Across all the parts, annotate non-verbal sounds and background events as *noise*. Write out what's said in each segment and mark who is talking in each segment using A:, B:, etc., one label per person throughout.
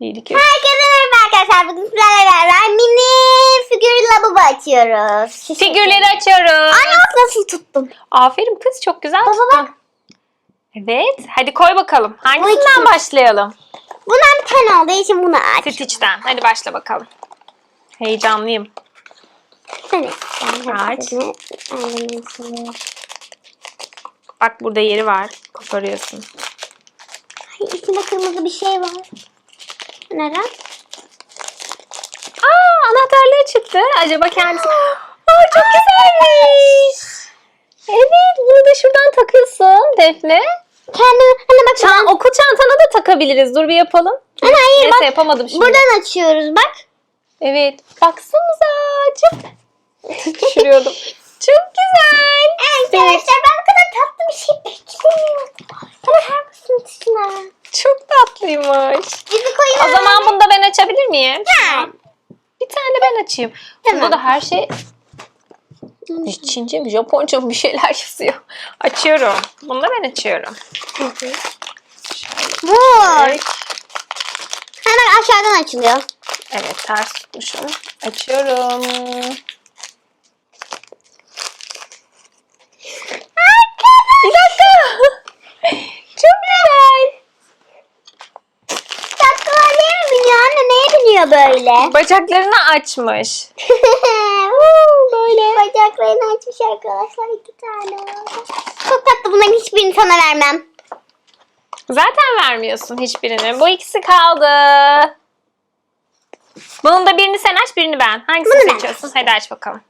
A: Bir, iki.
B: Herkese merhaba arkadaşlar. Bugün sizlerle beraber mini figür lavabo açıyoruz. Şu *laughs*
A: Figürleri açıyoruz.
B: Bak nasıl tuttum.
A: Aferin kız çok güzel
B: Baba
A: tuttun.
B: bak.
A: Evet. Hadi koy bakalım. Hangisinden başlayalım?
B: Bundan bir tane olduğu için bunu aç.
A: Stitch'ten. Hadi başla bakalım. Heyecanlıyım.
B: Evet.
A: Aç. Bak burada yeri var. Koparıyorsun.
B: Ay, içinde kırmızı bir şey var. Neren?
A: Aa anahtarlığı çıktı. Acaba kendisi... *gasps* Aa çok güzelmiş. Evet bunu da şuradan takıyorsun Defne.
B: Kendi hani bak
A: Çan, okul çantana da takabiliriz. Dur bir yapalım.
B: Anne hayır
A: Neyse
B: bak.
A: yapamadım şimdi.
B: Buradan açıyoruz bak.
A: Evet. Baksanıza. Çok... Düşürüyordum. *laughs* Çok güzel.
B: Arkadaşlar ben bu kadar tatlı bir şey beklemiyordum. Bakar mısın şuna?
A: Çok tatlıymış.
B: Bizi koyun.
A: O zaman bunu da ben açabilir miyim?
B: Ha.
A: Bir tane ben açayım.
B: Tamam.
A: Burada da her şey Çince mi Japonca mı bir şeyler *laughs* yazıyor. Açıyorum. Bunu da ben açıyorum.
B: Vur. Hemen aşağıdan açılıyor.
A: Evet ters tutmuşum. Açıyorum. Bir dakika. Çok güzel.
B: Tatlılar neye biniyor anne? Böyle?
A: Bacaklarını açmış. *laughs*
B: böyle. Bacaklarını açmış arkadaşlar iki tane. Çok tatlı bunların hiçbirini sana vermem.
A: Zaten vermiyorsun hiçbirini. Bu ikisi kaldı. Bunun da birini sen aç, birini ben. Hangisini
B: Bunu ben.
A: seçiyorsun? Hadi aç bakalım.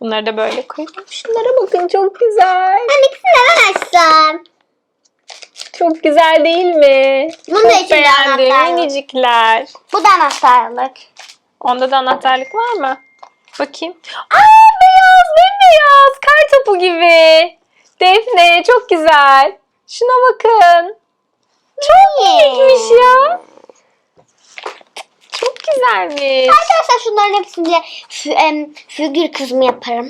A: Bunları da böyle koyalım. Şunlara bakın çok güzel.
B: Ben ikisini de ben açsam.
A: Çok güzel değil mi?
B: Bunu da
A: çok
B: içinde
A: beğendim. Minicikler.
B: Bu da anahtarlık.
A: Onda da anahtarlık var mı? Bakayım. Aa beyaz, bembeyaz. Kar topu gibi. Defne çok güzel. Şuna bakın. Çok minikmiş ya. Çok güzelmiş.
B: Arkadaşlar şunların hepsini fü, em, figür kızımı yaparım.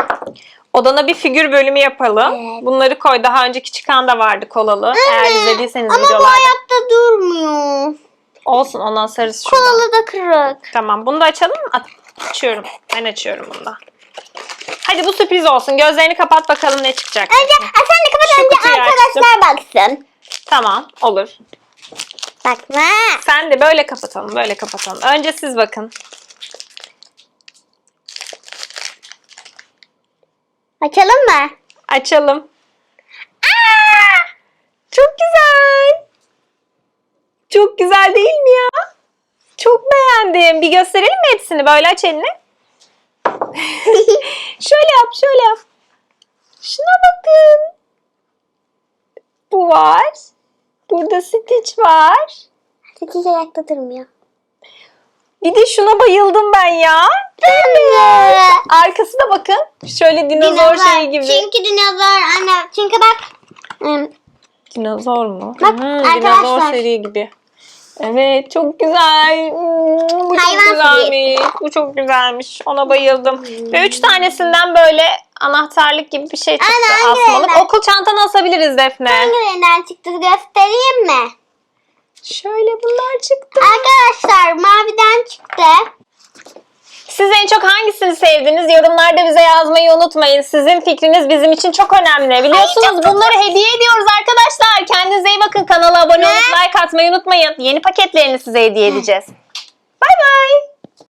A: Odana bir figür bölümü yapalım.
B: Evet.
A: Bunları koy. Daha önceki çıkan da vardı kolalı. Eğer izlediyseniz
B: Ama bu
A: videolarda.
B: ayakta durmuyor.
A: Olsun ondan sarısı şurada.
B: Kolalı da kırık.
A: Tamam bunu da açalım mı? Açıyorum. Ben açıyorum bunu da. Hadi bu sürpriz olsun. Gözlerini kapat bakalım ne çıkacak.
B: Önce sen de kapat
A: Şu
B: önce arkadaşlar baksın.
A: Tamam olur.
B: Bakma.
A: Sen de böyle kapatalım. Böyle kapatalım. Önce siz bakın.
B: Açalım mı?
A: Açalım. Aa! Çok güzel. Çok güzel değil mi ya? Çok beğendim. Bir gösterelim mi hepsini? Böyle aç elini. *laughs* şöyle yap, şöyle yap. Şuna bakın. Bu var. Burada Stitch var.
B: Sekiz ayakta durmuyor.
A: Bir de şuna bayıldım ben ya.
B: Durmuyor.
A: Arkası da bakın. Şöyle dinozor, şeyi gibi.
B: Çünkü dinozor anne. Çünkü bak. ım,
A: Dinozor mu?
B: Bak,
A: Hmm,
B: arkadaşlar.
A: dinozor seri gibi. Evet çok güzel. Hmm, bu
B: Hayvan
A: çok güzelmiş. Bu çok güzelmiş. Ona bayıldım. Ve üç tanesinden böyle anahtarlık gibi bir şey çıktı.
B: Hangi
A: Asmalık. Okul çantanı asabiliriz Defne.
B: Hangilerinden çıktı göstereyim mi?
A: Şöyle bunlar çıktı.
B: Arkadaşlar maviden çıktı.
A: Siz en çok hangisini sevdiniz? Yorumlarda bize yazmayı unutmayın. Sizin fikriniz bizim için çok önemli. Biliyorsunuz
B: Ay,
A: bunları hediye ediyoruz arkadaşlar. Kendinize iyi bakın. Kanala abone olup like atmayı unutmayın. Yeni paketlerini size hediye edeceğiz. Bay bay.